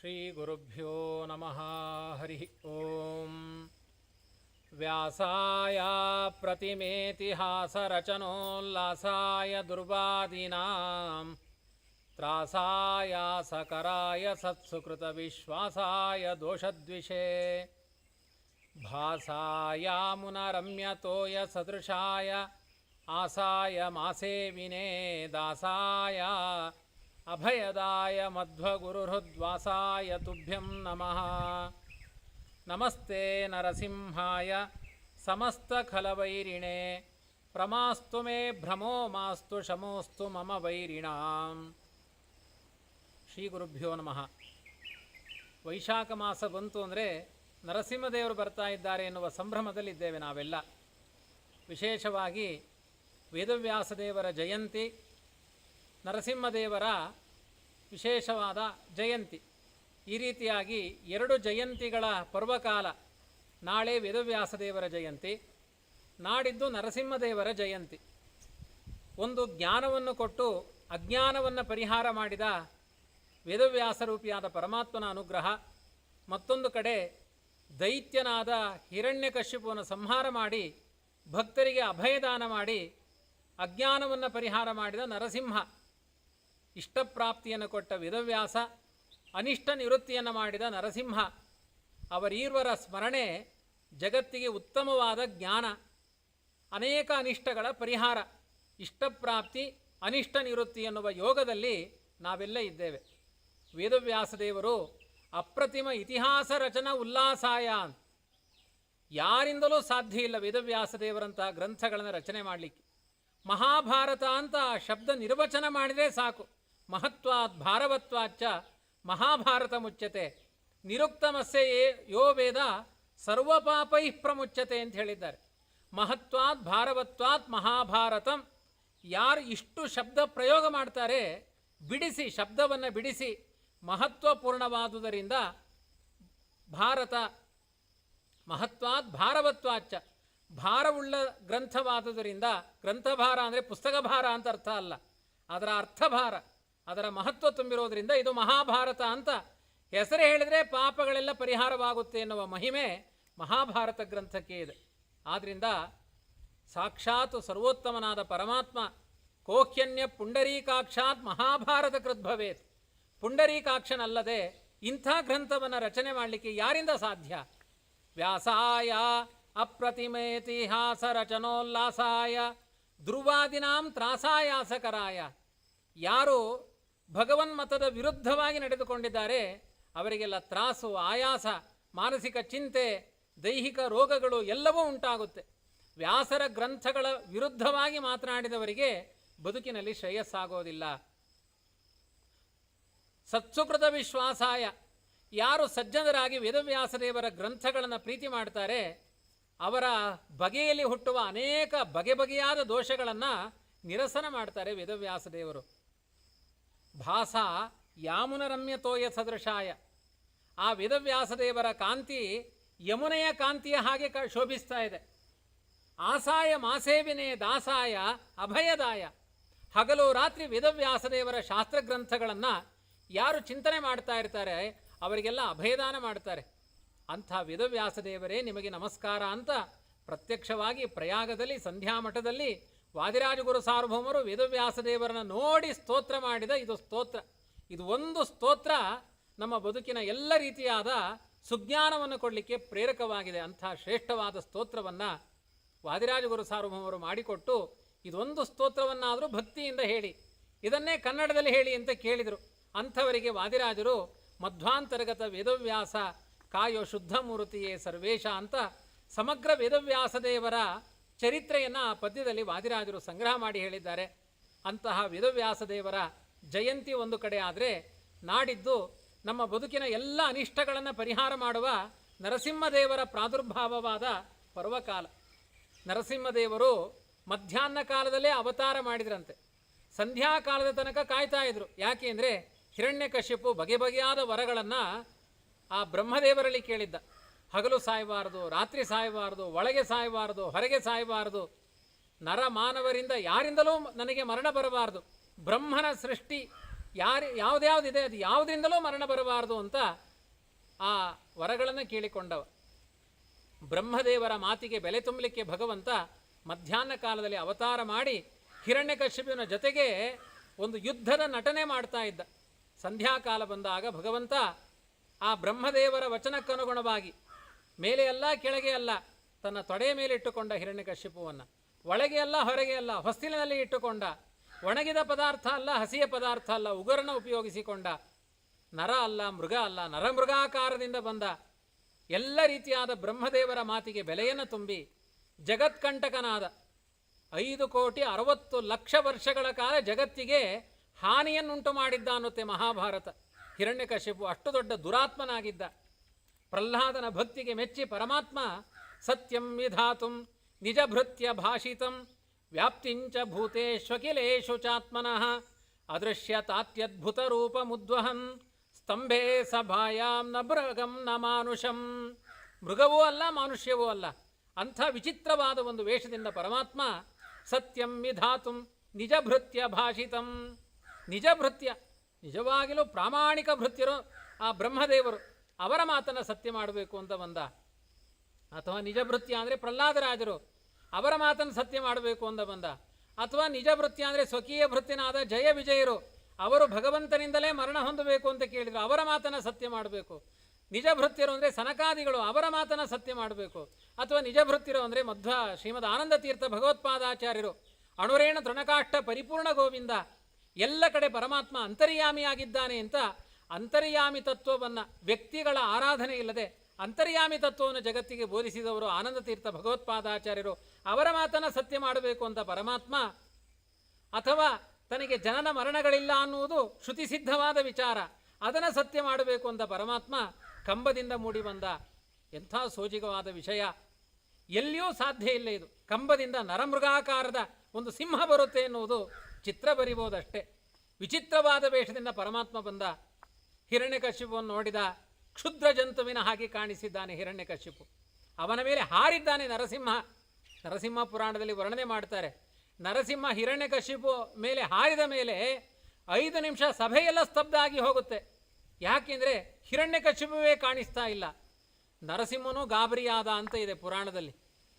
श्रीगुरुभ्यो नमः हरिः ॐ व्यासाय प्रतिमेतिहासरचनोल्लासाय दुर्वादीनां त्रासाय सकराय सत्सुकृतविश्वासाय दोषद्विषे भासायामुनरम्यतोय सदृशाय आसाय मासे विने दासाय ಅಭಯದಾಯ ಮಧ್ವಗುರುಹೃದ್ವಾಸಾಯ ತುಭ್ಯಂ ನಮಃ. ನಮಸ್ತೆ ನರಸಿಂಹಾಯ. ಸಮಸ್ತ ಸಮಸ್ತಖಲವೈರಿಣೆ ಪ್ರಮಾಸ್ತು ಮೇ ಭ್ರಮೋ ಮಾಸ್ತು ಶಮೋಸ್ತು ಮಮ ವೈರಿಣಾಂ. ಶ್ರೀ ಗುರುಭ್ಯೋ ನಮಃ. ವೈಶಾಖ ಮಾಸ ಬಂತು ಅಂದರೆ ನರಸಿಂಹದೇವರು ಬರ್ತಾ ಇದ್ದಾರೆ ಎನ್ನುವ ಸಂಭ್ರಮದಲ್ಲಿದ್ದೇವೆ ನಾವೆಲ್ಲ. ವಿಶೇಷವಾಗಿ ವೇದವ್ಯಾಸದೇವರ ಜಯಂತಿ ನರಸಿಂಹದೇವರ ವಿಶೇಷವಾದ ಜಯಂತಿ. ಈ ರೀತಿಯಾಗಿ ಎರಡು ಜಯಂತಿಗಳ ಪರ್ವಕಾಲ ನಾಳೆ ವೇದವ್ಯಾಸದೇವರ ಜಯಂತಿ, ನಾಡಿದ್ದು ನರಸಿಂಹದೇವರ ಜಯಂತಿ. ಒಂದು ಜ್ಞಾನವನ್ನು ಕೊಟ್ಟು ಅಜ್ಞಾನವನ್ನು ಪರಿಹಾರ ಮಾಡಿದ ವೇದವ್ಯಾಸರೂಪಿಯಾದ ಪರಮಾತ್ಮನ ಅನುಗ್ರಹ, ಮತ್ತೊಂದು ಕಡೆ ದೈತ್ಯನಾದ ಹಿರಣ್ಯಕಶ್ಯಪುವನ್ನು ಸಂಹಾರ ಮಾಡಿ, ಭಕ್ತರಿಗೆ ಅಭಯದಾನ ಮಾಡಿ, ಅಜ್ಞಾನವನ್ನು ಪರಿಹಾರ ಮಾಡಿದ ನರಸಿಂಹ. ಇಷ್ಟಪ್ರಾಪ್ತಿಯನ್ನು ಕೊಟ್ಟ ವೇದವ್ಯಾಸ ಅನಿಷ್ಟ ನಿವೃತ್ತಿಯನ್ನು ಮಾಡಿದ ನರಸಿಂಹ, ಅವರೀರ್ವರ ಸ್ಮರಣೆ ಜಗತ್ತಿಗೆ ಉತ್ತಮವಾದ ಜ್ಞಾನ, ಅನೇಕ ಅನಿಷ್ಟಗಳ ಪರಿಹಾರ, ಇಷ್ಟಪ್ರಾಪ್ತಿ, ಅನಿಷ್ಟ ನಿವೃತ್ತಿ ಎನ್ನುವ ಯೋಗದಲ್ಲಿ ನಾವೆಲ್ಲ ಇದ್ದೇವೆ. ವೇದವ್ಯಾಸದೇವರು ಅಪ್ರತಿಮ ಇತಿಹಾಸ ರಚನ ಉಲ್ಲಾಸಾಯ ಯಾರಿಂದಲೂ ಸಾಧ್ಯ ಇಲ್ಲ ವೇದವ್ಯಾಸದೇವರಂತಹ ಗ್ರಂಥಗಳನ್ನು ರಚನೆ ಮಾಡಲಿಕ್ಕೆ. ಮಹಾಭಾರತ ಅಂತ ಆ ಶಬ್ದ ನಿರ್ವಚನ ಮಾಡಿದರೆ ಸಾಕು. ಮಹತ್ವಾತ್ ಭಾರವತ್ವಾಚ್ಚ ಮಹಾಭಾರತ ಮುಚ್ಚತೆ. ನಿರುಕ್ತಮಸ್ಸೆ ಯೇ- ವೇದ ಸರ್ವಪಾಪೈ ಪ್ರಮುಚ್ಚತೆ ಅಂತ ಹೇಳಿದ್ದಾರೆ. ಮಹತ್ವಾತ್ ಭಾರವತ್ವಾತ್ ಮಹಾಭಾರತಂ. ಯಾರು ಇಷ್ಟು ಶಬ್ದ ಪ್ರಯೋಗ ಮಾಡ್ತಾರೆ ಬಿಡಿಸಿ, ಶಬ್ದವನ್ನು ಬಿಡಿಸಿ ಮಹತ್ವಪೂರ್ಣವಾದುದರಿಂದ ಭಾರತ ಮಹತ್ವಾತ್ ಭಾರವತ್ವಾಚ್ಚ. ಭಾರವುಳ್ಳ ಗ್ರಂಥವಾದುದರಿಂದ ಗ್ರಂಥಭಾರ ಅಂದರೆ ಪುಸ್ತಕ ಭಾರ ಅಂತ ಅರ್ಥ ಅಲ್ಲ. ಅದರ ಅರ್ಥಭಾರ. ಅದರ ಮಹತ್ವ ತುಂಬಿರೋದ್ರಿಂದ ಇದು ಮಹಾಭಾರತ ಅಂತ ಹೆಸರು ಹೇಳಿದರೆ ಪಾಪಗಳೆಲ್ಲ ಪರಿಹಾರವಾಗುತ್ತೆ ಎನ್ನುವ ಮಹಿಮೆ ಮಹಾಭಾರತ ಗ್ರಂಥಕ್ಕೆ ಇದೆ. ಆದ್ದರಿಂದ ಸಾಕ್ಷಾತ್ ಸರ್ವೋತ್ತಮನಾದ ಪರಮಾತ್ಮ ಕೋಖ್ಯನ್ಯ ಪುಂಡರೀಕಾಕ್ಷಾತ್ ಮಹಾಭಾರತ ಕೃದ್ಭವೇತ್ ಪುಂಡರೀಕಾಕ್ಷನಲ್ಲದೆ ಇಂಥ ಗ್ರಂಥವನ್ನು ರಚನೆ ಮಾಡಲಿಕ್ಕೆ ಯಾರಿಂದ ಸಾಧ್ಯ? ವ್ಯಾಸಾಯ ಅಪ್ರತಿಮೇತಿಹಾಸ ರಚನೋಲ್ಲಾಸಾಯ ಧ್ರುವಾದಿನಾಂ ತ್ರಾಸಾಯಾಸಕರಾಯ. ಯಾರು ಭಗವನ್ಮತದ ವಿರುದ್ಧವಾಗಿ ನಡೆದುಕೊಂಡಿದ್ದಾರೆ. ಅವರಿಗೆಲ್ಲ ತ್ರಾಸು, ಆಯಾಸ, ಮಾನಸಿಕ ಚಿಂತೆ, ದೈಹಿಕ ರೋಗಗಳು ಎಲ್ಲವೂ ಉಂಟಾಗುತ್ತೆ. ವ್ಯಾಸರ ಗ್ರಂಥಗಳ ವಿರುದ್ಧವಾಗಿ ಮಾತನಾಡಿದವರಿಗೆ ಬದುಕಿನಲ್ಲಿ ಶ್ರೇಯಸ್ಸಾಗೋದಿಲ್ಲ. ಸತ್ಸುಕೃತ ವಿಶ್ವಾಸಾಯ. ಯಾರು ಸಜ್ಜನರಾಗಿ ವೇದವ್ಯಾಸದೇವರ ಗ್ರಂಥಗಳನ್ನು ಪ್ರೀತಿ ಮಾಡ್ತಾರೆ, ಅವರ ಬಗೆಯಲ್ಲಿ ಹುಟ್ಟುವ ಅನೇಕ ಬಗೆ ಬಗೆಯಾದ ದೋಷಗಳನ್ನು ನಿರಸನ ಮಾಡ್ತಾರೆ ವೇದವ್ಯಾಸದೇವರು. ಭಾಸ ಯಾಮುನರಮ್ಯತೋಯ ಸದೃಶಾಯ. ಆ ವೇದವ್ಯಾಸದೇವರ ಕಾಂತಿ ಯಮುನೆಯ ಕಾಂತಿಯ ಹಾಗೆ ಕ ಶೋಭಿಸ್ತಾ ಇದೆ. ಆಸಾಯ ಮಾಸೇವಿನೇ ದಾಸಾಯ ಅಭಯದಾಯ. ಹಗಲು ರಾತ್ರಿ ವೇದವ್ಯಾಸದೇವರ ಶಾಸ್ತ್ರಗ್ರಂಥಗಳನ್ನು ಯಾರು ಚಿಂತನೆ ಮಾಡ್ತಾ ಇರ್ತಾರೆ ಅವರಿಗೆಲ್ಲ ಅಭಯದಾನ ಮಾಡ್ತಾರೆ. ಅಂಥ ವೇದವ್ಯಾಸದೇವರೇ ನಿಮಗೆ ನಮಸ್ಕಾರ ಅಂತ ಪ್ರತ್ಯಕ್ಷವಾಗಿ ಪ್ರಯಾಗದಲ್ಲಿ, ಸಂಧ್ಯಾಮಠದಲ್ಲಿ ವಾದಿರಾಜಗುರು ಸಾರ್ವಭೌಮರು ವೇದವ್ಯಾಸ ವೇದವ್ಯಾಸದೇವರನ್ನು ನೋಡಿ ಸ್ತೋತ್ರ ಮಾಡಿದ ಇದು ಸ್ತೋತ್ರ. ಇದು ಒಂದು ಸ್ತೋತ್ರ ನಮ್ಮ ಬದುಕಿನ ಎಲ್ಲ ರೀತಿಯಾದ ಸುಜ್ಞಾನವನ್ನು ಕೊಡಲಿಕ್ಕೆ ಪ್ರೇರಕವಾಗಿದೆ. ಅಂಥ ಶ್ರೇಷ್ಠವಾದ ಸ್ತೋತ್ರವನ್ನು ವಾದಿರಾಜಗುರು ಸಾರ್ವಭೌಮರು ಮಾಡಿಕೊಟ್ಟು ಇದೊಂದು ಸ್ತೋತ್ರವನ್ನಾದರೂ ಭಕ್ತಿಯಿಂದ ಹೇಳಿ, ಇದನ್ನೇ ಕನ್ನಡದಲ್ಲಿ ಹೇಳಿ ಅಂತ ಕೇಳಿದರು. ಅಂಥವರಿಗೆ ವಾದಿರಾಜರು ಮಧ್ವಾಂತರ್ಗತ ವೇದವ್ಯಾಸ ಕಾಯೋ ಶುದ್ಧ ಮೂರ್ತಿಯೇ ಸರ್ವೇಶ ಅಂತ ಸಮಗ್ರ ವೇದವ್ಯಾಸದೇವರ ಚರಿತ್ರೆಯನ್ನು ಪದ್ಯದಲ್ಲಿ ವಾದಿರಾಜರು ಸಂಗ್ರಹ ಮಾಡಿ ಹೇಳಿದ್ದಾರೆ. ಅಂತಹ ವೇದವ್ಯಾಸದೇವರ ಜಯಂತಿ ಒಂದು ಕಡೆ ಆದರೆ ನಾಡಿದ್ದು ನಮ್ಮ ಬದುಕಿನ ಎಲ್ಲ ಅನಿಷ್ಟಗಳನ್ನು ಪರಿಹಾರ ಮಾಡುವ ನರಸಿಂಹದೇವರ ಪ್ರಾದುರ್ಭಾವವಾದ ಪರ್ವಕಾಲ. ನರಸಿಂಹದೇವರು ಮಧ್ಯಾಹ್ನ ಕಾಲದಲ್ಲೇ ಅವತಾರ ಮಾಡಿದ್ರಂತೆ. ಸಂಧ್ಯಾಕಾಲದ ತನಕ ಕಾಯ್ತಾ ಇದ್ರು. ಯಾಕೆ ಅಂದರೆ ಹಿರಣ್ಯಕಶ್ಯಪು ಬಗೆ ಬಗೆಯಾದ ವರಗಳನ್ನು ಆ ಬ್ರಹ್ಮದೇವರಲ್ಲಿ ಕೇಳಿದ್ದ. ಹಗಲು ಸಾಯಬಾರದು, ರಾತ್ರಿ ಸಾಯಬಾರದು, ಒಳಗೆ ಸಾಯಬಾರದು, ಹೊರಗೆ ಸಾಯಬಾರದು. ನರ ಮಾನವರಿಂದ ಯಾರಿಂದಲೂ ನನಗೆ ಮರಣ ಬರಬಾರದು. ಬ್ರಹ್ಮನ ಸೃಷ್ಟಿ ಯಾರು ಯಾವುದ್ಯಾವುದಿದೆ ಅದು ಯಾವುದರಿಂದಲೂ ಮರಣ ಬರಬಾರದು ಅಂತ ಆ ವರಗಳನ್ನು ಕೇಳಿಕೊಂಡವ. ಬ್ರಹ್ಮದೇವರ ಮಾತಿಗೆ ಬೆಲೆ ತುಂಬಲಿಕ್ಕೆ ಭಗವಂತ ಮಧ್ಯಾಹ್ನ ಕಾಲದಲ್ಲಿ ಅವತಾರ ಮಾಡಿ ಹಿರಣ್ಯಕಶ್ಯಪಿನ ಜೊತೆಗೆ ಒಂದು ಯುದ್ಧದ ನಟನೆ ಮಾಡ್ತಾ ಇದ್ದ. ಸಂಧ್ಯಾಕಾಲ ಬಂದಾಗ ಭಗವಂತ ಆ ಬ್ರಹ್ಮದೇವರ ವಚನಕ್ಕನುಗುಣವಾಗಿ ಮೇಲೆ ಅಲ್ಲ, ಕೆಳಗೆ ಅಲ್ಲ, ತನ್ನ ತೊಡೆಯ ಮೇಲೆ ಇಟ್ಟುಕೊಂಡ ಹಿರಣ್ಯಕಶ್ಯಪುವನ್ನು. ಒಳಗೆ ಅಲ್ಲ, ಹೊರಗೆ ಅಲ್ಲ, ಹೊಸ್ತಿಲಿನಲ್ಲಿ ಇಟ್ಟುಕೊಂಡ. ಒಣಗಿದ ಪದಾರ್ಥ ಅಲ್ಲ, ಹಸಿಯ ಪದಾರ್ಥ ಅಲ್ಲ, ಉಗುರನ್ನು ಉಪಯೋಗಿಸಿಕೊಂಡ. ನರ ಅಲ್ಲ, ಮೃಗ ಅಲ್ಲ, ನರಮೃಗಾಕಾರದಿಂದ ಬಂದ. ಎಲ್ಲ ರೀತಿಯಾದ ಬ್ರಹ್ಮದೇವರ ಮಾತಿಗೆ ಬೆಲೆಯನ್ನು ತುಂಬಿ ಜಗತ್ಕಂಟಕನಾದ. ಐದು ಕೋಟಿ ಅರವತ್ತು ಲಕ್ಷ ವರ್ಷಗಳ ಕಾಲ ಜಗತ್ತಿಗೆ ಹಾನಿಯನ್ನುಂಟು ಮಾಡಿದ್ದ ಅನ್ನುತ್ತೆ ಮಹಾಭಾರತ. ಹಿರಣ್ಯಕಶಿಪು ಅಷ್ಟು ದೊಡ್ಡ ದುರಾತ್ಮನಾಗಿದ್ದ. ಪ್ರಹ್ಲಾದನ ಭಕ್ತಿಗೆ ಮೆಚ್ಚಿ ಪರಮಾತ್ಮ ಸತ್ಯಂ ವಿಧಾತುಂ ನಿಜಭೃತ್ಯ ಭಾಷಿತಂ ವ್ಯಾಪ್ತಿಂಚ ಭೂತೇಶ್ವಕಿಲೇಶು ಚಾತ್ಮನಃ ಅದೃಶ್ಯ ತಾತ್ಯದ್ಭುತ ರೂಪ ಮುದ್ವಹನ್ ಸ್ತಂಭೆ ಸಭಾಯಾಂ ನ ಮೃಗಂ ನ ಮಾನುಷಂ. ಮೃಗವೂ ಅಲ್ಲ, ಮಾನುಷ್ಯವೂ ಅಲ್ಲ. ಅಂಥ ವಿಚಿತ್ರವಾದ ಒಂದು ವೇಷದಿಂದ ಪರಮಾತ್ಮ ಸತ್ಯಂ ವಿಧಾತುಂ ನಿಜಭೃತ್ಯ ಭಾಷಿತಂ. ನಿಜಭೃತ್ಯ, ನಿಜವಾಗಿಲೂ ಪ್ರಾಮಾಣಿಕ ಭೃತ್ಯರು ಆ ಬ್ರಹ್ಮದೇವರು. ಅವರ ಮಾತನ್ನು ಸತ್ಯ ಮಾಡಬೇಕು ಅಂತ ಬಂದ. ಅಥವಾ ನಿಜ ಅಂದರೆ ಪ್ರಹ್ಲಾದರಾಜರು ಅವರ ಮಾತನ್ನು ಸತ್ಯ ಮಾಡಬೇಕು ಅಂತ ಬಂದ. ಅಥವಾ ನಿಜ ವೃತ್ತಿ ಅಂದರೆ ಸ್ವಕೀಯ ಭೃತ್ಯನಾದ ಜಯ ವಿಜಯರು ಅವರು ಭಗವಂತನಿಂದಲೇ ಮರಣ ಹೊಂದಬೇಕು ಅಂತ ಕೇಳಿದರು. ಅವರ ಮಾತನ್ನು ಸತ್ಯ ಮಾಡಬೇಕು. ನಿಜ ಭೃತ್ಯರು ಅಂದರೆ ಸನಕಾದಿಗಳು ಅವರ ಮಾತನ್ನು ಸತ್ಯ ಮಾಡಬೇಕು. ಅಥವಾ ನಿಜ ಭೃತ್ಯರು ಅಂದರೆ ಮಧ್ವ ಶ್ರೀಮದ್ ಆನಂದ ತೀರ್ಥ ಭಗವತ್ಪಾದಾಚಾರ್ಯರು ಅಣುರೇಣ ತೃಣಕಾಷ್ಟ ಪರಿಪೂರ್ಣ ಗೋವಿಂದ ಎಲ್ಲ ಕಡೆ ಪರಮಾತ್ಮ ಅಂತರ್ಯಾಮಿಯಾಗಿದ್ದಾನೆ ಅಂತ ಅಂತರ್ಯಾಮಿ ತತ್ವವನ್ನು ವ್ಯಕ್ತಿಗಳ ಆರಾಧನೆ ಇಲ್ಲದೆ ಅಂತರ್ಯಾಮಿ ತತ್ವವನ್ನು ಜಗತ್ತಿಗೆ ಬೋಧಿಸಿದವರು ಆನಂದ ತೀರ್ಥ ಭಗವತ್ಪಾದಾಚಾರ್ಯರು, ಅವರ ಮಾತನ್ನು ಸತ್ಯ ಮಾಡಬೇಕು ಅಂತ ಪರಮಾತ್ಮ, ಅಥವಾ ತನಗೆ ಜನನ ಮರಣಗಳಿಲ್ಲ ಅನ್ನುವುದು ಶ್ರುತಿಸಿದ್ಧವಾದ ವಿಚಾರ, ಅದನ್ನು ಸತ್ಯ ಮಾಡಬೇಕು ಅಂತ ಪರಮಾತ್ಮ ಕಂಬದಿಂದ ಮೂಡಿ ಬಂದ ಎಂಥ ಸೋಜಿಗವಾದ ವಿಷಯ. ಎಲ್ಲಿಯೂ ಸಾಧ್ಯ ಇಲ್ಲ ಇದು. ಕಂಬದಿಂದ ನರಮೃಗಾಕಾರದ ಒಂದು ಸಿಂಹ ಬರುತ್ತೆ ಎನ್ನುವುದು ಚಿತ್ರ ಬರಿಬೋದಷ್ಟೇ. ವಿಚಿತ್ರವಾದ ವೇಷದಿಂದ ಪರಮಾತ್ಮ ಬಂದ ಹಿರಣ್ಯಕಶಿಪುವನ್ನು ನೋಡಿದ ಕ್ಷುದ್ರ ಜಂತುವಿನ ಹಾಗೆ ಕಾಣಿಸಿದ್ದಾನೆ ಹಿರಣ್ಯಕಶಿಪು ಅವನ ಮೇಲೆ ಹಾರಿದ್ದಾನೆ ನರಸಿಂಹ. ನರಸಿಂಹ ಪುರಾಣದಲ್ಲಿ ವರ್ಣನೆ ಮಾಡ್ತಾರೆ, ನರಸಿಂಹ ಹಿರಣ್ಯಕಶಿಪು ಮೇಲೆ ಹಾರಿದ ಮೇಲೆ ಐದು ನಿಮಿಷ ಸಭೆಯೆಲ್ಲ ಸ್ತಬ್ಧ ಆಗಿ ಹೋಗುತ್ತೆ. ಯಾಕೆಂದರೆ ಹಿರಣ್ಯಕಶಿಪುವೇ ಕಾಣಿಸ್ತಾ ಇಲ್ಲ. ನರಸಿಂಹನೂ ಗಾಬರಿಯಾದ ಅಂತ ಇದೆ ಪುರಾಣದಲ್ಲಿ.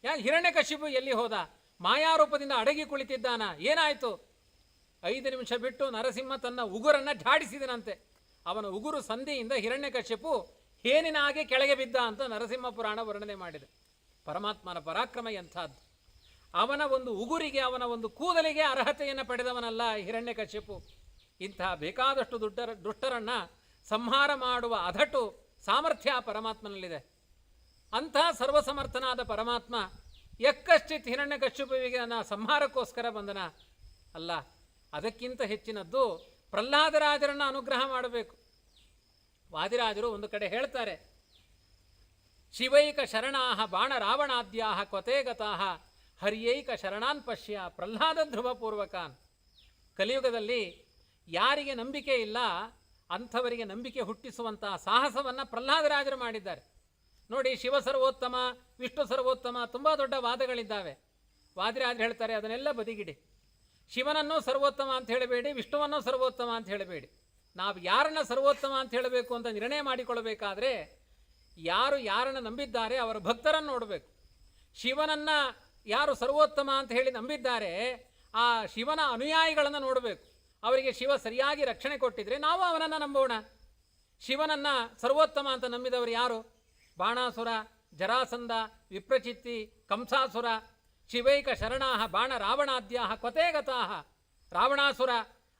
ಯಾಕೆ ಹಿರಣ್ಯಕಶಿಪು ಎಲ್ಲಿ ಹೋದ? ಮಾಯಾರೂಪದಿಂದ ಅಡಗಿ ಕುಳಿತಿದ್ದಾನ? ಏನಾಯಿತು? ಐದು ನಿಮಿಷ ಬಿಟ್ಟು ನರಸಿಂಹ ತನ್ನ ಉಗುರನ್ನು ಝಾಡಿಸಿದನಂತೆ. ಅವನ ಉಗುರು ಸಂಧಿಯಿಂದ ಹಿರಣ್ಯಕಶ್ಯಪು ಹೇನಿನ ಹಾಗೆ ಕೆಳಗೆ ಬಿದ್ದ ಅಂತ ನರಸಿಂಹ ಪುರಾಣ ವರ್ಣನೆ ಮಾಡಿದೆ. ಪರಮಾತ್ಮನ ಪರಾಕ್ರಮ ಎಂಥದ್ದು. ಅವನ ಒಂದು ಉಗುರಿಗೆ, ಅವನ ಒಂದು ಕೂದಲಿಗೆ ಅರ್ಹತೆಯನ್ನು ಪಡೆದವನಲ್ಲ ಹಿರಣ್ಯಕಶ್ಯಪು. ಇಂತಹ ಬೇಕಾದಷ್ಟು ದುಡ್ಡರ ದುಷ್ಟರನ್ನು ಸಂಹಾರ ಮಾಡುವ ಅಧಟು ಸಾಮರ್ಥ್ಯ ಪರಮಾತ್ಮನಲ್ಲಿದೆ. ಅಂಥ ಸರ್ವಸಮರ್ಥನಾದ ಪರಮಾತ್ಮ ಎಕ್ಕಶ್ಚಿತ್ ಹಿರಣ್ಯಕಶ್ಯಪುವಿಗೆ ನನ್ನ ಸಂಹಾರಕ್ಕೋಸ್ಕರ ಬಂದನ. ಅಲ್ಲ, ಅದಕ್ಕಿಂತ ಹೆಚ್ಚಿನದ್ದು ಪ್ರಹ್ಲಾದರಾಜರನ್ನು ಅನುಗ್ರಹ ಮಾಡಬೇಕು. ವಾದಿರಾಜರು ಒಂದು ಕಡೆ ಹೇಳ್ತಾರೆ, ಶಿವೈಕ ಶರಣಾಹ ಬಾಣ ರಾವಣಾದ್ಯಾಹ ಕ್ವತೇಗತಾಹ ಹರ್ಯೈಕ ಶರಣಾನ್ ಪಶ್ಯ ಪ್ರಹ್ಲಾದ ಧ್ರುವಪೂರ್ವಕಾನ್. ಕಲಿಯುಗದಲ್ಲಿ ಯಾರಿಗೆ ನಂಬಿಕೆ ಇಲ್ಲ, ಅಂಥವರಿಗೆ ನಂಬಿಕೆ ಹುಟ್ಟಿಸುವಂತಹ ಸಾಹಸವನ್ನು ಪ್ರಹ್ಲಾದರಾಜರು ಮಾಡಿದ್ದಾರೆ. ನೋಡಿ, ಶಿವ ಸರ್ವೋತ್ತಮ, ವಿಷ್ಣು ಸರ್ವೋತ್ತಮ, ತುಂಬ ದೊಡ್ಡ ವಾದಗಳಿದ್ದಾವೆ. ವಾದಿರಾಜರು ಹೇಳ್ತಾರೆ, ಅದನ್ನೆಲ್ಲ ಬದಿಗಿಡಿ. ಶಿವನನ್ನು ಸರ್ವೋತ್ತಮ ಅಂತ ಹೇಳಬೇಡಿ, ವಿಷ್ಣುವನ್ನು ಸರ್ವೋತ್ತಮ ಅಂತ ಹೇಳಬೇಡಿ. ನಾವು ಯಾರನ್ನ ಸರ್ವೋತ್ತಮ ಅಂತ ಹೇಳಬೇಕು ಅಂತ ನಿರ್ಣಯ ಮಾಡಿಕೊಳ್ಳಬೇಕಾದ್ರೆ ಯಾರು ಯಾರನ್ನು ನಂಬಿದ್ದಾರೆ ಅವರ ಭಕ್ತರನ್ನು ನೋಡಬೇಕು. ಶಿವನನ್ನು ಯಾರು ಸರ್ವೋತ್ತಮ ಅಂತ ಹೇಳಿ ನಂಬಿದ್ದಾರೆ, ಆ ಶಿವನ ಅನುಯಾಯಿಗಳನ್ನು ನೋಡಬೇಕು. ಅವರಿಗೆ ಶಿವ ಸರಿಯಾಗಿ ರಕ್ಷಣೆ ಕೊಟ್ಟಿದ್ರೆ ನಾವು ಅವನನ್ನು ನಂಬೋಣ. ಶಿವನನ್ನು ಸರ್ವೋತ್ತಮ ಅಂತ ನಂಬಿದವರು ಯಾರು? ಬಾಣಾಸುರ, ಜರಾಸಂಧ, ವಿಪ್ರಚಿತ್ತಿ, ಕಂಸಾಸುರ ಶಿವೈಕ ಶರಣಾಹ ಬಾಣ ರಾವಣಾದ್ಯಾಹ ಕ್ವತೇಗತಾಹ ರಾವಣಾಸುರ,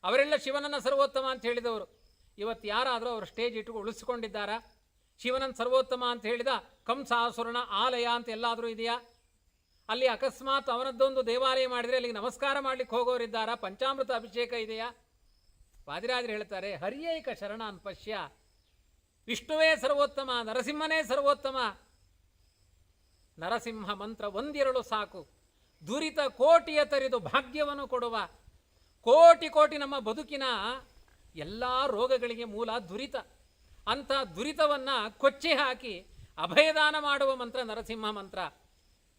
ಅವರೆಲ್ಲ ಶಿವನನ್ನ ಸರ್ವೋತ್ತಮ ಅಂತ ಹೇಳಿದವರು. ಇವತ್ತು ಯಾರಾದರೂ ಅವರು ಸ್ಟೇಜ್ ಇಟ್ಟು ಉಳಿಸ್ಕೊಂಡಿದ್ದಾರಾ? ಶಿವನನ್ನು ಸರ್ವೋತ್ತಮ ಅಂತ ಹೇಳಿದ ಕಂಸಾಸುರನ ಆಲಯ ಅಂತ ಎಲ್ಲಾದರೂ ಇದೆಯಾ? ಅಲ್ಲಿ ಅಕಸ್ಮಾತ್ ಅವನದ್ದೊಂದು ದೇವಾಲಯ ಮಾಡಿದರೆ ಅಲ್ಲಿಗೆ ನಮಸ್ಕಾರ ಮಾಡ್ಲಿಕ್ಕೆ ಹೋಗೋರಿದ್ದಾರಾ? ಪಂಚಾಮೃತ ಅಭಿಷೇಕ ಇದೆಯಾ? ವಾದಿರಾಜರು ಹೇಳ್ತಾರೆ, ಹರಿಯೈಕ ಶರಣಾನ್ ಪಶ್ಯ. ವಿಷ್ಣುವೇ ಸರ್ವೋತ್ತಮ, ನರಸಿಂಹನೇ ಸರ್ವೋತ್ತಮ. ನರಸಿಂಹ ಮಂತ್ರ ಒಂದಿರಲು ಸಾಕು. ದುರಿತ ಕೋಟಿಯ ತರಿದು ಭಾಗ್ಯವನ್ನು ಕೊಡುವ ಕೋಟಿ ಕೋಟಿ ನಮ್ಮ ಬದುಕಿನ ಎಲ್ಲ ರೋಗಗಳಿಗೆ ಮೂಲ ದುರಿತ. ಅಂಥ ದುರಿತವನ್ನು ಕೊಚ್ಚಿ ಹಾಕಿ ಅಭಯದಾನ ಮಾಡುವ ಮಂತ್ರ, ನರಸಿಂಹ ಮಂತ್ರ.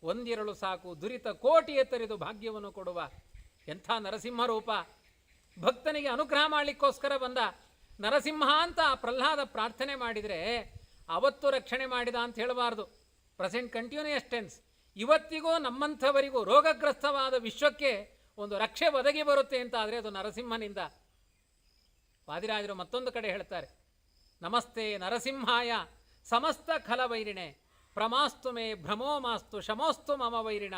ಒಂದಿರಳು ಸಾಕು. ದುರಿತ ಕೋಟಿಯ ತರಿದು ಭಾಗ್ಯವನ್ನು ಕೊಡುವ ಎಂಥ ನರಸಿಂಹ ರೂಪ. ಭಕ್ತನಿಗೆ ಅನುಗ್ರಹ ಮಾಡಲಿಕ್ಕೋಸ್ಕರ ಬಂದ ನರಸಿಂಹ ಅಂತ ಪ್ರಹ್ಲಾದ ಪ್ರಾರ್ಥನೆ ಮಾಡಿದರೆ ಅವತ್ತು ರಕ್ಷಣೆ ಮಾಡಿದ ಅಂತ ಹೇಳಬಾರ್ದು. ಪ್ರೆಸೆಂಟ್ ಕಂಟಿನ್ಯೂಯಸ್ ಟೆನ್ಸ್ ಇವತ್ತಿಗೂ ನಮ್ಮಂಥವರಿಗೂ ರೋಗಗ್ರಸ್ತವಾದ ವಿಶ್ವಕ್ಕೆ ಒಂದು ರಕ್ಷೆ ಒದಗಿ ಬರುತ್ತೆ ಅಂತ ಅದು ನರಸಿಂಹನಿಂದ. ವಾದಿರಾಜರು ಮತ್ತೊಂದು ಕಡೆ ಹೇಳ್ತಾರೆ, ನಮಸ್ತೆ ನರಸಿಂಹಾಯ, ಸಮಸ್ತ ಖಲವೈರಿಣೆ ಪ್ರಮಾಸ್ತು ಮೇ ಭ್ರಮೋ ಮಾಸ್ತು ಶಮೋಸ್ತು ಮಮ ವೈರಿಣ.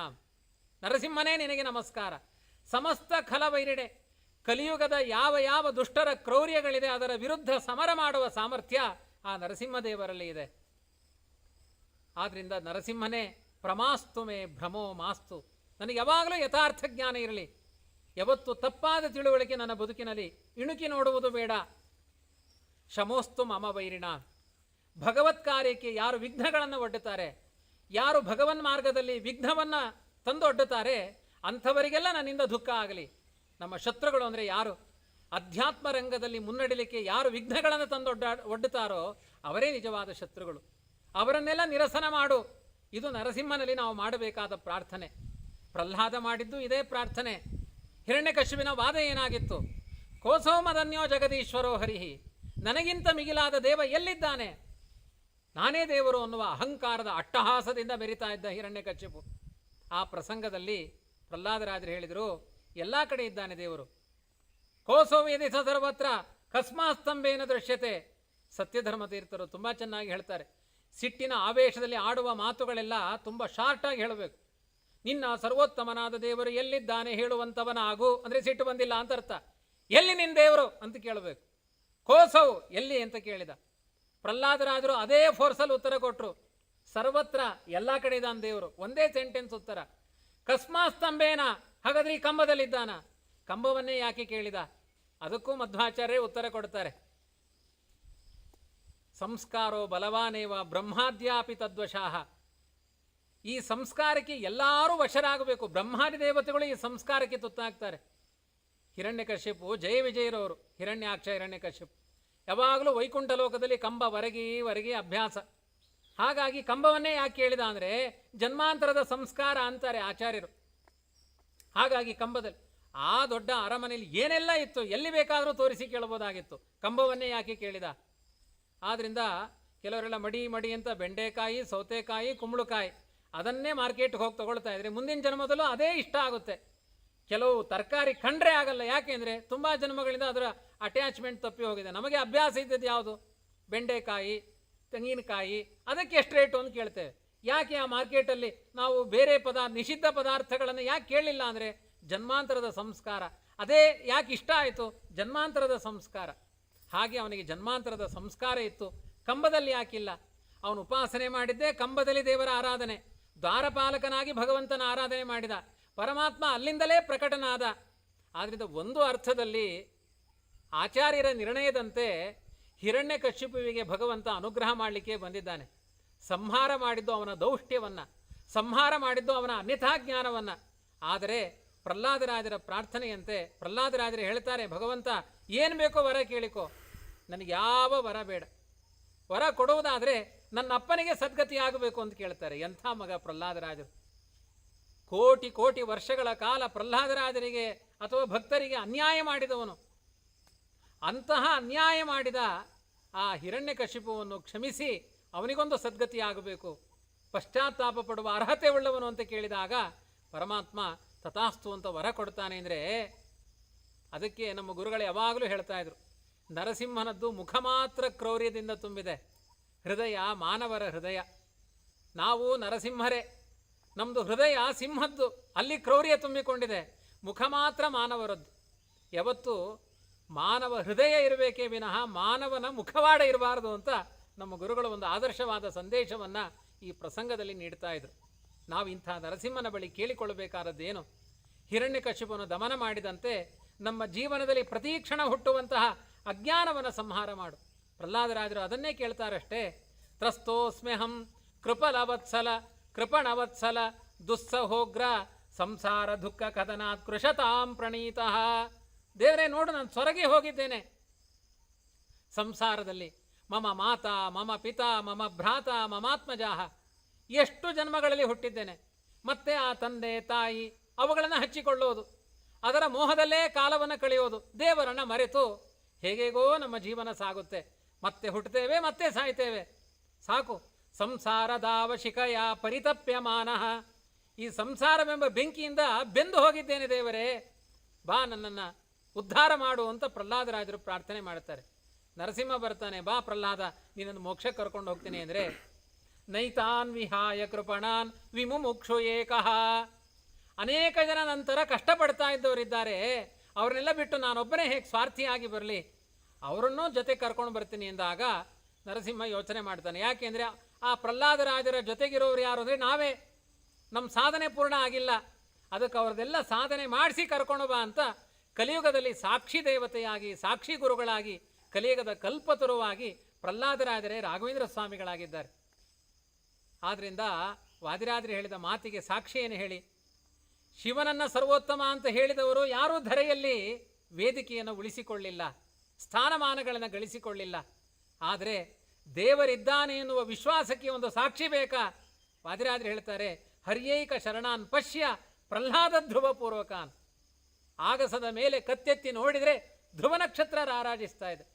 ನರಸಿಂಹನೇ ನಿನಗೆ ನಮಸ್ಕಾರ. ಸಮಸ್ತ ಖಲವೈರಿಣೆ ಕಲಿಯುಗದ ಯಾವ ಯಾವ ದುಷ್ಟರ ಕ್ರೌರ್ಯಗಳಿದೆ ಅದರ ವಿರುದ್ಧ ಸಮರ ಮಾಡುವ ಸಾಮರ್ಥ್ಯ ಆ ನರಸಿಂಹದೇವರಲ್ಲಿ ಇದೆ. ಆದ್ದರಿಂದ ನರಸಿಂಹನೇ ಪ್ರಮಾಸ್ತು ಮೇ ಭ್ರಮೋ ಮಾಸ್ತು. ನನಗೆ ಯಾವಾಗಲೂ ಯಥಾರ್ಥ ಜ್ಞಾನ ಇರಲಿ. ಯಾವತ್ತು ತಪ್ಪಾದ ತಿಳುವಳಿಕೆ ನನ್ನ ಬದುಕಿನಲ್ಲಿ ಇಣುಕಿ ನೋಡುವುದು ಬೇಡ. ಶಮೋಸ್ತು ಮಮ ವೈರಿಣ. ಭಗವತ್ ಕಾರ್ಯಕ್ಕೆ ಯಾರು ವಿಘ್ನಗಳನ್ನು ಒಡ್ಡುತ್ತಾರೆ, ಯಾರು ಭಗವನ್ ಮಾರ್ಗದಲ್ಲಿ ವಿಘ್ನವನ್ನು ತಂದು ಒಡ್ಡುತ್ತಾರೆ, ಅಂಥವರಿಗೆಲ್ಲ ನನ್ನಿಂದ ದುಃಖ ಆಗಲಿ. ನಮ್ಮ ಶತ್ರುಗಳು ಅಂದರೆ ಯಾರು? ಅಧ್ಯಾತ್ಮ ರಂಗದಲ್ಲಿ ಮುನ್ನಡಿಲಿಕ್ಕೆ ಯಾರು ವಿಘ್ನಗಳನ್ನು ತಂದೊಡ್ಡ ಒಡ್ಡುತ್ತಾರೋ ಅವರೇ ನಿಜವಾದ ಶತ್ರುಗಳು. ಅವರನ್ನೆಲ್ಲ ನಿರಸನ ಮಾಡು. ಇದು ನರಸಿಂಹನಲ್ಲಿ ನಾವು ಮಾಡಬೇಕಾದ ಪ್ರಾರ್ಥನೆ. ಪ್ರಹ್ಲಾದ ಮಾಡಿದ್ದು ಇದೇ ಪ್ರಾರ್ಥನೆ. ಹಿರಣ್ಯಕಶುವಿನ ವಾದ ಏನಾಗಿತ್ತು? ಕೋಸೋಮದನ್ಯೋ ಜಗದೀಶ್ವರೋ ಹರಿಹಿ, ನನಗಿಂತ ಮಿಗಿಲಾದ ದೇವ ಎಲ್ಲಿದ್ದಾನೆ? ನಾನೇ ದೇವರು ಅನ್ನುವ ಅಹಂಕಾರದ ಅಟ್ಟಹಾಸದಿಂದ ಮೆರಿತಾ ಇದ್ದ ಹಿರಣ್ಯಕಶ್ಯಪು ಆ ಪ್ರಸಂಗದಲ್ಲಿ ಪ್ರಹ್ಲಾದರಾಜರು ಹೇಳಿದರು, ಎಲ್ಲ ಕಡೆ ಇದ್ದಾನೆ ದೇವರು. ಕೋಸೋ ವೇದಿಸ ಸರ್ವತ್ರ ಕಸ್ಮಾಸ್ತಂಭೇನ ದೃಶ್ಯತೆ. ಸತ್ಯಧರ್ಮ ತೀರ್ಥರು ತುಂಬ ಚೆನ್ನಾಗಿ ಹೇಳ್ತಾರೆ. ಸಿಟ್ಟಿನ ಆವೇಶದಲ್ಲಿ ಆಡುವ ಮಾತುಗಳೆಲ್ಲ ತುಂಬ ಶಾರ್ಟಾಗಿ ಹೇಳಬೇಕು. ನಿನ್ನ ಸರ್ವೋತ್ತಮನಾದ ದೇವರು ಎಲ್ಲಿದ್ದಾನೆ ಹೇಳುವಂಥವನಾಗು ಅಂದರೆ ಸಿಟ್ಟು ಬಂದಿಲ್ಲ ಅಂತ ಅರ್ಥ. ಎಲ್ಲಿ ನಿನ್ನ ದೇವರು ಅಂತ ಕೇಳಬೇಕು. ಕೋಸವು ಎಲ್ಲಿ ಅಂತ ಕೇಳಿದ. ಪ್ರಹ್ಲಾದರಾದರೂ ಅದೇ ಫೋರ್ಸಲ್ಲಿ ಉತ್ತರ ಕೊಟ್ಟರು ಸರ್ವತ್ರ ಎಲ್ಲ ಕಡೆ ಇದ್ದಾನೆ ದೇವರು. ಒಂದೇ ಸೆಂಟೆನ್ಸ್ ಉತ್ತರ. ಕಸ್ಮಾಸ್ತಂಭೇನ ಹಾಗಾದ್ರೆ ಈ ಕಂಬದಲ್ಲಿದ್ದಾನ. ಕಂಬವನ್ನೇ ಯಾಕೆ ಕೇಳಿದ? ಅದಕ್ಕೂ ಮಧ್ವಾಚಾರ್ಯ ಉತ್ತರ ಕೊಡ್ತಾರೆ. ಸಂಸ್ಕಾರೋ ಬಲವಾನೇವ ಬ್ರಹ್ಮಾದ್ಯಾಪಿ ತದ್ವಶಾಹ. ಈ ಸಂಸ್ಕಾರಕ್ಕೆ ಎಲ್ಲರೂ ವಶರಾಗಬೇಕು. ಬ್ರಹ್ಮಾದಿ ದೇವತೆಗಳು ಈ ಸಂಸ್ಕಾರಕ್ಕೆ ತುತ್ತಾಗ್ತಾರೆ. ಹಿರಣ್ಯಕಶ್ಯಪು ಜಯ ವಿಜಯರವರು. ಹಿರಣ್ಯಾಕ್ಷ, ಹಿರಣ್ಯಕಶ್ಯಪು. ಯಾವಾಗಲೂ ವೈಕುಂಠ ಲೋಕದಲ್ಲಿ ಕಂಬ ವರಗಿ ವರಗಿ ಅಭ್ಯಾಸ. ಹಾಗಾಗಿ ಕಂಬವನ್ನೇ ಯಾಕೆ ಹೇಳಿದ ಅಂದರೆ, ಜನ್ಮಾಂತರದ ಸಂಸ್ಕಾರ ಅಂತಾರೆ ಆಚಾರ್ಯರು. ಹಾಗಾಗಿ ಕಂಬದಲ್ಲಿ, ಆ ದೊಡ್ಡ ಅರಮನೆಯಲ್ಲಿ ಏನೆಲ್ಲ ಇತ್ತು, ಎಲ್ಲಿ ಬೇಕಾದರೂ ತೋರಿಸಿ ಕೇಳಬಹುದಾಗಿತ್ತು. ಕಂಬವನ್ನೇ ಯಾಕೆ ಕೇಳಿದ? ಆದ್ದರಿಂದ ಕೆಲವರೆಲ್ಲ ಮಡಿ ಮಡಿ ಅಂತ ಬೆಂಡೆಕಾಯಿ, ಸೌತೆಕಾಯಿ, ಕುಂಬಳಕಾಯಿ ಅದನ್ನೇ ಮಾರ್ಕೆಟ್ಗೆ ಹೋಗಿ ತೊಗೊಳ್ತಾ ಇದ್ರೆ ಮುಂದಿನ ಜನ್ಮದಲ್ಲೂ ಅದೇ ಇಷ್ಟ ಆಗುತ್ತೆ. ಕೆಲವು ತರಕಾರಿ ಕಂಡ್ರೆ ಆಗಲ್ಲ. ಯಾಕೆಂದರೆ ತುಂಬ ಜನ್ಮಗಳಿಂದ ಅದರ ಅಟ್ಯಾಚ್ಮೆಂಟ್ ತಪ್ಪಿ ಹೋಗಿದೆ. ನಮಗೆ ಅಭ್ಯಾಸ ಇದ್ದದ್ದು ಯಾವುದು? ಬೆಂಡೆಕಾಯಿ, ತೆಂಗಿನಕಾಯಿ, ಅದಕ್ಕೆ ಎಷ್ಟು ರೇಟು ಅಂತ ಕೇಳ್ತೇವೆ. ಯಾಕೆ ಆ ಮಾರ್ಕೆಟಲ್ಲಿ ನಾವು ಬೇರೆ ಪದಾರ್ಥ ನಿಷಿದ್ಧ ಪದಾರ್ಥಗಳನ್ನು ಯಾಕೆ ಕೇಳಲಿಲ್ಲ ಅಂದರೆ ಜನ್ಮಾಂತರದ ಸಂಸ್ಕಾರ. ಅದೇ ಯಾಕೆ ಇಷ್ಟ ಆಯಿತು? ಜನ್ಮಾಂತರದ ಸಂಸ್ಕಾರ. ಹಾಗೆ ಅವನಿಗೆ ಜನ್ಮಾಂತರದ ಸಂಸ್ಕಾರ ಇತ್ತು. ಕಂಬದಲ್ಲಿ ಯಾಕಿಲ್ಲ ಅವನು ಉಪಾಸನೆ ಮಾಡಿದ್ದೇ ಕಂಬದಲ್ಲಿ ದೇವರ ಆರಾಧನೆ. ದ್ವಾರಪಾಲಕನಾಗಿ ಭಗವಂತನ ಆರಾಧನೆ ಮಾಡಿದ. ಪರಮಾತ್ಮ ಅಲ್ಲಿಂದಲೇ ಪ್ರಕಟನಾದ. ಆದ್ದರಿಂದ ಒಂದು ಅರ್ಥದಲ್ಲಿ ಆಚಾರ್ಯರ ನಿರ್ಣಯದಂತೆ ಹಿರಣ್ಯಕಶ್ಯಪುವಿಗೆ ಭಗವಂತ ಅನುಗ್ರಹ ಮಾಡಲಿಕ್ಕೆ ಬಂದಿದ್ದಾನೆ. ಸಂಹಾರ ಮಾಡಿದ್ದು ಅವನ ದೌಷ್ಟ್ಯವನ್ನು. ಸಂಹಾರ ಮಾಡಿದ್ದು ಅವನ ಅನ್ಯಥಾ ಜ್ಞಾನವನ್ನು. ಆದರೆ ಪ್ರಹ್ಲಾದರಾಜರ ಪ್ರಾರ್ಥನೆಯಂತೆ ಪ್ರಹ್ಲಾದರಾಜರು ಹೇಳ್ತಾರೆ, ಭಗವಂತ, ಏನು ಬೇಕೋ ವರ ಕೇಳಿಕೋ. ನನಗೆ ಯಾವ ವರ ಬೇಡ. ವರ ಕೊಡುವುದಾದರೆ ನನ್ನ ಅಪ್ಪನಿಗೆ ಸದ್ಗತಿ ಆಗಬೇಕು ಅಂತ ಕೇಳ್ತಾರೆ. ಎಂಥ ಮಗ ಪ್ರಹ್ಲಾದರಾಜರು? ಕೋಟಿ ಕೋಟಿ ವರ್ಷಗಳ ಕಾಲ ಪ್ರಹ್ಲಾದರಾಜರಿಗೆ ಅಥವಾ ಭಕ್ತರಿಗೆ ಅನ್ಯಾಯ ಮಾಡಿದವನು. ಅಂತಹ ಅನ್ಯಾಯ ಮಾಡಿದ ಆ ಹಿರಣ್ಯಕಶಿಪುವನ್ನು ಕ್ಷಮಿಸಿ ಅವನಿಗೊಂದು ಸದ್ಗತಿ ಆಗಬೇಕು. ಪಶ್ಚಾತ್ತಾಪ ಪಡುವ ಅರ್ಹತೆ ಉಳ್ಳವನು ಅಂತ ಕೇಳಿದಾಗ ಪರಮಾತ್ಮ ತಥಾಸ್ತು ಅಂತ ವರ ಕೊಡ್ತಾನೆ ಅಂದರೆ ಅದಕ್ಕೆ ನಮ್ಮ ಗುರುಗಳು ಯಾವಾಗಲೂ ಹೇಳ್ತಾ ಇದ್ರು ನರಸಿಂಹನದ್ದು ಮುಖ ಮಾತ್ರ ಕ್ರೌರ್ಯದಿಂದ ತುಂಬಿದೆ. ಹೃದಯ ಮಾನವರ ಹೃದಯ. ನಾವು ನರಸಿಂಹರೇ. ನಮ್ಮದು ಹೃದಯ ಸಿಂಹದ್ದು. ಅಲ್ಲಿ ಕ್ರೌರ್ಯ ತುಂಬಿಕೊಂಡಿದೆ. ಮುಖ ಮಾತ್ರ ಮಾನವರದ್ದು. ಯಾವತ್ತು ಮಾನವ ಹೃದಯ ಇರಬೇಕೇ ವಿನಃ ಮಾನವನ ಮುಖವಾಡ ಇರಬಾರದು ಅಂತ ನಮ್ಮ ಗುರುಗಳು ಒಂದು ಆದರ್ಶವಾದ ಸಂದೇಶವನ್ನು ಈ ಪ್ರಸಂಗದಲ್ಲಿ ನೀಡ್ತಾ ಇದ್ರು. ನಾವು ಇಂಥ ನರಸಿಂಹನ ಬಳಿ ಕೇಳಿಕೊಳ್ಳಬೇಕಾದದ್ದೇನು? ಹಿರಣ್ಯಕಶಿಪನು ದಮನ ಮಾಡಿದಂತೆ ನಮ್ಮ ಜೀವನದಲ್ಲಿ ಪ್ರತೀಕ್ಷಣ ಹುಟ್ಟುವಂತಹ ಅಜ್ಞಾನವನ್ನು ಸಂಹಾರ ಮಾಡು. ಪ್ರಹ್ಲಾದರಾಜರು ಅದನ್ನೇ ಕೇಳ್ತಾರಷ್ಟೇ. ತ್ರಸ್ತೋಸ್ಮ್ಯಹಂ ಕೃಪಲವತ್ಸಲ, ಕೃಪಣವತ್ಸಲ, ದುಸ್ಸಹೋಗ್ರ, ಸಂಸಾರ ದುಃಖ ಕಥನಾತ್ ಕೃಶತಾಂ ಪ್ರಣೀತಃ. ದೇವರೇ ನೋಡು, ನಾನು ಸೊರಗಿ ಹೋಗಿದ್ದೇನೆ. ಸಂಸಾರದಲ್ಲಿ ಮಮ ಮಾತಾ, ಮಮ ಪಿತಾ, ಮಮ ಭ್ರಾತ ಮಮಾತ್ಮಜಾಹ ಎಷ್ಟು ಜನ್ಮಗಳಲ್ಲಿ ಹುಟ್ಟಿದ್ದೇನೆ. ಮತ್ತೆ ಆ ತಂದೆ, ತಾಯಿ ಅವುಗಳನ್ನು ಹಚ್ಚಿಕೊಳ್ಳೋದು. ಅದರ ಮೋಹದಲ್ಲೇ ಕಾಲವನ್ನು ಕಳೆಯೋದು. ದೇವರನ್ನು ಮರೆತು ಹೇಗೇಗೋ ನಮ್ಮ ಜೀವನ ಸಾಗುತ್ತೆ. ಮತ್ತೆ ಹುಟ್ಟುತ್ತೇವೆ ಮತ್ತೆ ಸಾಯ್ತೇವೆ. ಸಾಕು. ಸಂಸಾರದಾವಶಿಕಯ ಪರಿತಪ್ಯಮಾನಃ. ಈ ಸಂಸಾರವೆಂಬ ಬೆಂಕಿಯಿಂದ ಬೆಂದು ಹೋಗಿದ್ದೇನೆ ದೇವರೇ. ಬಾ ನನ್ನನ್ನು ಉದ್ಧಾರ ಮಾಡು ಅಂತ ಪ್ರಹ್ಲಾದರಾಜರು ಪ್ರಾರ್ಥನೆ ಮಾಡ್ತಾರೆ. ನರಸಿಂಹ ಬರ್ತಾನೆ, ಬಾ ಪ್ರಹ್ಲಾದ ನೀನನ್ನು ಮೋಕ್ಷಕ್ಕೆ ಕರ್ಕೊಂಡು ಹೋಗ್ತೀನಿ ಅಂದರೆ ನೈತಾನ್ ವಿಹಾಯ ಕೃಪಣಾನ್ ವಿಮುಮುಕ್ಷು ಏಕಃ. ಅನೇಕ ಜನ ನಂತರ ಕಷ್ಟಪಡ್ತಾ ಇದ್ದವರಿದ್ದಾರೆ. ಅವ್ರನ್ನೆಲ್ಲ ಬಿಟ್ಟು ನಾನೊಬ್ಬನೇ ಹೇಗೆ ಸ್ವಾರ್ಥಿಯಾಗಿ ಬರಲಿ? ಅವರನ್ನೂ ಜೊತೆ ಕರ್ಕೊಂಡು ಬರ್ತೀನಿ ಎಂದಾಗ ನರಸಿಂಹ ಯೋಚನೆ ಮಾಡ್ತಾನೆ. ಯಾಕೆಂದರೆ ಆ ಪ್ರಹ್ಲಾದರಾಜರ ಜೊತೆಗಿರೋರು ಯಾರು ಅಂದರೆ ನಾವೇ. ನಮ್ಮ ಸಾಧನೆ ಪೂರ್ಣ ಆಗಿಲ್ಲ. ಅದಕ್ಕೆ ಅವ್ರದ್ದೆಲ್ಲ ಸಾಧನೆ ಮಾಡಿಸಿ ಕರ್ಕೊಂಡು ಬಾ ಅಂತ ಕಲಿಯುಗದಲ್ಲಿ ಸಾಕ್ಷಿ ದೇವತೆಯಾಗಿ, ಸಾಕ್ಷಿ ಗುರುಗಳಾಗಿ, ಕಲಿಯುಗದ ಕಲ್ಪತರುವಾಗಿ ಪ್ರಹ್ಲಾದರಾಜರೇ ರಾಘವೇಂದ್ರ ಸ್ವಾಮಿಗಳಾಗಿದ್ದಾರೆ. ಆದ್ದರಿಂದ ವಾದಿರಾದ್ರಿ ಹೇಳಿದ ಮಾತಿಗೆ ಸಾಕ್ಷಿ ಏನು ಹೇಳಿ? ಶಿವನನ್ನ ಸರ್ವೋತ್ತಮ ಅಂತ ಹೇಳಿದವರು ಯಾರೂ ಧರೆಯಲ್ಲಿ ವೇದಿಕೆಯನ್ನು ಉಳಿಸಿಕೊಳ್ಳಿಲ್ಲ. ಸ್ಥಾನಮಾನಗಳನ್ನು ಗಳಿಸಿಕೊಳ್ಳಿಲ್ಲ. ಆದರೆ ದೇವರಿದ್ದಾನೆ ಎನ್ನುವ ವಿಶ್ವಾಸಕ್ಕೆ ಒಂದು ಸಾಕ್ಷಿ ಬೇಕಾ? ವಾದಿರಾದ್ರೆ ಹೇಳ್ತಾರೆ, ಹರ್ಯೈಕ ಶರಣಾನ್ ಪಶ್ಯ ಪ್ರಹ್ಲಾದ ಧ್ರುವ ಪೂರ್ವಕಾನ್. ಆಗಸದ ಮೇಲೆ ಕತ್ತೆತ್ತಿ ನೋಡಿದರೆ ಧ್ರುವ ನಕ್ಷತ್ರ ರಾರಾಜಿಸ್ತಾ ಇದೆ.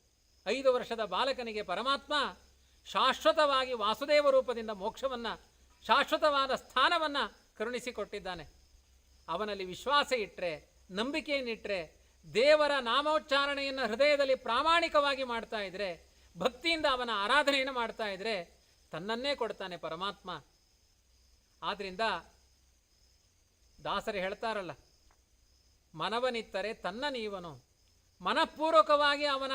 ಐದು ವರ್ಷದ ಬಾಲಕನಿಗೆ ಪರಮಾತ್ಮ ಶಾಶ್ವತವಾಗಿ ವಾಸುದೇವ ರೂಪದಿಂದ ಮೋಕ್ಷವನ್ನು, ಶಾಶ್ವತವಾದ ಸ್ಥಾನವನ್ನು ಕರುಣಿಸಿಕೊಟ್ಟಿದ್ದಾನೆ. ಅವನಲ್ಲಿ ವಿಶ್ವಾಸ ಇಟ್ಟರೆ ನಂಬಿಕೆಯನ್ನಿಟ್ಟರೆ ದೇವರ ನಾಮೋಚ್ಚಾರಣೆಯನ್ನು ಹೃದಯದಲ್ಲಿ ಪ್ರಾಮಾಣಿಕವಾಗಿ ಮಾಡ್ತಾ ಇದ್ರೆ, ಭಕ್ತಿಯಿಂದ ಅವನ ಆರಾಧನೆಯನ್ನು ಮಾಡ್ತಾ ಇದ್ರೆ ತನ್ನನ್ನೇ ಕೊಡ್ತಾನೆ ಪರಮಾತ್ಮ. ಆದ್ರಿಂದ ದಾಸರು ಹೇಳ್ತಾರಲ್ಲ, ಮನವನಿತ್ತರೆ ತನ್ನ ನೀವನು. ಮನಃಪೂರ್ವಕವಾಗಿ ಅವನ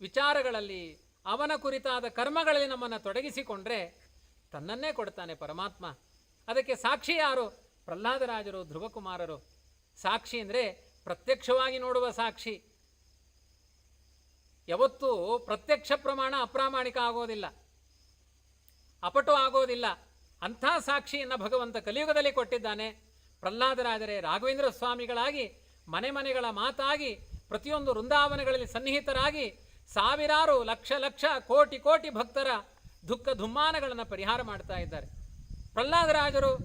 ವಿಚಾರಗಳಲ್ಲಿ, ಅವನ ಕುರಿತಾದ ಕರ್ಮಗಳಲ್ಲಿ ನಮ್ಮನ್ನು ತೊಡಗಿಸಿಕೊಂಡ್ರೆ ತನ್ನನ್ನೇ ಕೊಡ್ತಾನೆ ಪರಮಾತ್ಮ. ಅದಕ್ಕೆ ಸಾಕ್ಷಿ ಯಾರು? ಪ್ರಹ್ಲಾದರಾಜರು, ಧ್ರುವಕುಮಾರರು. ಸಾಕ್ಷಿ ಅಂದರೆ ಪ್ರತ್ಯಕ್ಷವಾಗಿ ನೋಡುವ ಸಾಕ್ಷಿ. ಯಾವತ್ತೂ ಪ್ರತ್ಯಕ್ಷ ಪ್ರಮಾಣ ಅಪ್ರಾಮಾಣಿಕ ಆಗೋದಿಲ್ಲ. ಅಪಟು ಆಗೋದಿಲ್ಲ. ಅಂಥ ಸಾಕ್ಷಿಯನ್ನು ಭಗವಂತ ಕಲಿಯುಗದಲ್ಲಿ ಕೊಟ್ಟಿದ್ದಾನೆ. ಪ್ರಹ್ಲಾದರಾದರೆ ರಾಘವೇಂದ್ರ ಸ್ವಾಮಿಗಳಾಗಿ, ಮನೆ ಮನೆಗಳ ಮಾತಾಗಿ, ಪ್ರತಿಯೊಂದು ವೃಂದಾವನಗಳಲ್ಲಿ ಸನ್ನಿಹಿತರಾಗಿ, ಸಾವಿರಾರು ಲಕ್ಷ ಲಕ್ಷ ಕೋಟಿ ಕೋಟಿ ಭಕ್ತರ ದುಃಖ ದುಮ್ಮಾನಗಳನ್ನು ಪರಿಹಾರ ಮಾಡ್ತಾ ಇದ್ದಾರೆ. ಪ್ರಹ್ಲಾದರಾಜರು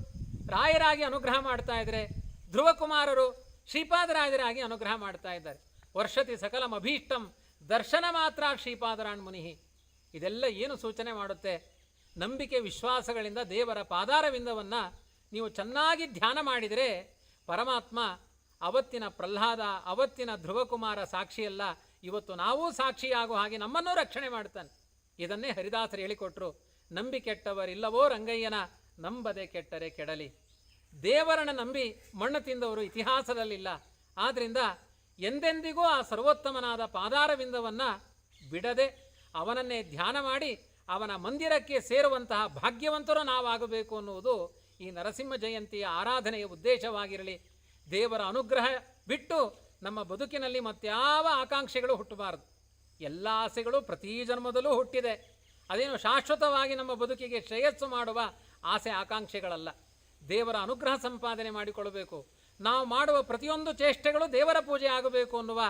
ರಾಯರಾಗಿ ಅನುಗ್ರಹ ಮಾಡ್ತಾ ಇದ್ದರೆ ಧ್ರುವಕುಮಾರರು ಶ್ರೀಪಾದರಾಜರಾಗಿ ಅನುಗ್ರಹ ಮಾಡ್ತಾ ಇದ್ದಾರೆ. ವರ್ಷತಿ ಸಕಲಂ ಅಭೀಷ್ಟಂ. ದರ್ಶನ ಮಾತ್ರ ಶ್ರೀಪಾದರಾಣ್ ಮುನಿಹಿ. ಇದೆಲ್ಲ ಏನು ಸೂಚನೆ ಮಾಡುತ್ತೆ? ನಂಬಿಕೆ ವಿಶ್ವಾಸಗಳಿಂದ ದೇವರ ಪಾದಾರವಿಂದವನ್ನು ನೀವು ಚೆನ್ನಾಗಿ ಧ್ಯಾನ ಮಾಡಿದರೆ ಪರಮಾತ್ಮ ಅವತ್ತಿನ ಪ್ರಹ್ಲಾದ, ಅವತ್ತಿನ ಧ್ರುವಕುಮಾರ ಸಾಕ್ಷಿಯಲ್ಲ, ಇವತ್ತು ನಾವೂ ಸಾಕ್ಷಿಯಾಗುವ ಹಾಗೆ ನಮ್ಮನ್ನೂ ರಕ್ಷಣೆ ಮಾಡ್ತಾನೆ ಇದನ್ನೇ ಹರಿದಾಸರು ಹೇಳಿಕೊಟ್ರು. ನಂಬಿಕೆಟ್ಟವರಿಲ್ಲವೋ ರಂಗಯ್ಯನ, ನಂಬದೆ ಕೆಟ್ಟರೆ ಕೆಡಲಿ. ದೇವರನ್ನ ನಂಬಿ ಮಣ್ಣು ತಿಂದವರು ಇತಿಹಾಸದಲ್ಲಿಲ್ಲ. ಆದ್ದರಿಂದ ಎಂದೆಂದಿಗೂ ಆ ಸರ್ವೋತ್ತಮನಾದ ಪಾದಾರವಿಂದವನ್ನು ಬಿಡದೆ ಅವನನ್ನೇ ಧ್ಯಾನ ಮಾಡಿ ಅವನ ಮಂದಿರಕ್ಕೆ ಸೇರುವಂತಹ ಭಾಗ್ಯವಂತರು ನಾವಾಗಬೇಕು ಅನ್ನುವುದು ಈ ನರಸಿಂಹ ಜಯಂತಿಯ ಆರಾಧನೆಯ ಉದ್ದೇಶವಾಗಿರಲಿ. ದೇವರ ಅನುಗ್ರಹ ಬಿಟ್ಟು ನಮ್ಮ ಬದುಕಿನಲ್ಲಿ ಮತ್ಯಾವ ಆಕಾಂಕ್ಷೆಗಳು ಹುಟ್ಟಬಾರದು. ಎಲ್ಲ ಆಸೆಗಳು ಪ್ರತಿ ಜನ್ಮದಲ್ಲೂ ಹುಟ್ಟಿದೆ. ಅದೇನು ಶಾಶ್ವತವಾಗಿ ನಮ್ಮ ಬದುಕಿಗೆ ಶ್ರೇಯಸ್ಸು ಮಾಡುವ ಆಸೆ ಆಕಾಂಕ್ಷೆಗಳಲ್ಲ. ದೇವರ ಅನುಗ್ರಹ ಸಂಪಾದನೆ ಮಾಡಿಕೊಳ್ಳಬೇಕು. ನಾವು ಮಾಡುವ ಪ್ರತಿಯೊಂದು ಚೇಷ್ಟೆಗಳು ದೇವರ ಪೂಜೆ ಆಗಬೇಕು ಅನ್ನುವ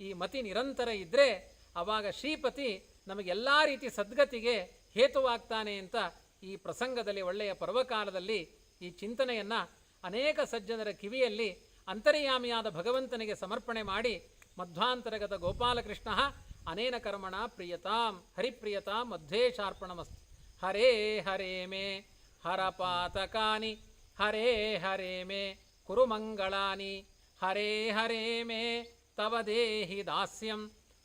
ಈ ಮತಿ ನಿರಂತರ ಇದ್ದರೆ ಆವಾಗ ಶ್ರೀಪತಿ ನಮಗೆಲ್ಲ ರೀತಿ ಸದ್ಗತಿಗೆ ಹೇತುವಾಗ್ತಾನೆ ಅಂತ ಈ ಪ್ರಸಂಗದಲ್ಲಿ ಒಳ್ಳೆಯ ಪರ್ವಕಾಲದಲ್ಲಿ ಈ ಚಿಂತನೆಯನ್ನು ಅನೇಕ ಸಜ್ಜನರ ಕಿವಿಯಲ್ಲಿ ಅಂತರ್ಯಾಮಿಯಾದ ಭಗವಂತನಿಗೆ ಸಮರ್ಪಣೆ ಮಾಡಿ ಮಧ್ವಾಂತರಗತ ಗೋಪಾಲಕೃಷ್ಣ ಅನೇನ ಕರ್ಮಣ ಪ್ರಿಯತಾಂ ಹರಿಪ್ರಿಯತಾಂ ಮಧ್ವೇಶಾರ್ಪಣಮಸ್ತು ಹರೇ ಹರೇ ಮೇ ಹರಪಾತಕಾನಿ. ಹರೇ ಹರೇ ಮೇ ಕುರು ಮಂಗಳಾನಿ ಹರೇ ಹರೇ ಮೇ ತವ ದೇಹಿ ದಾಸ್ಯಂ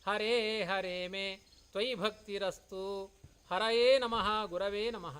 ಹರೇ ಹರೇ ಮೇ ತ್ವಯಿ ಭಕ್ತಿರಸ್ತು ಹರಯೇ ನಮಃ ಗುರವೇ ನಮಃ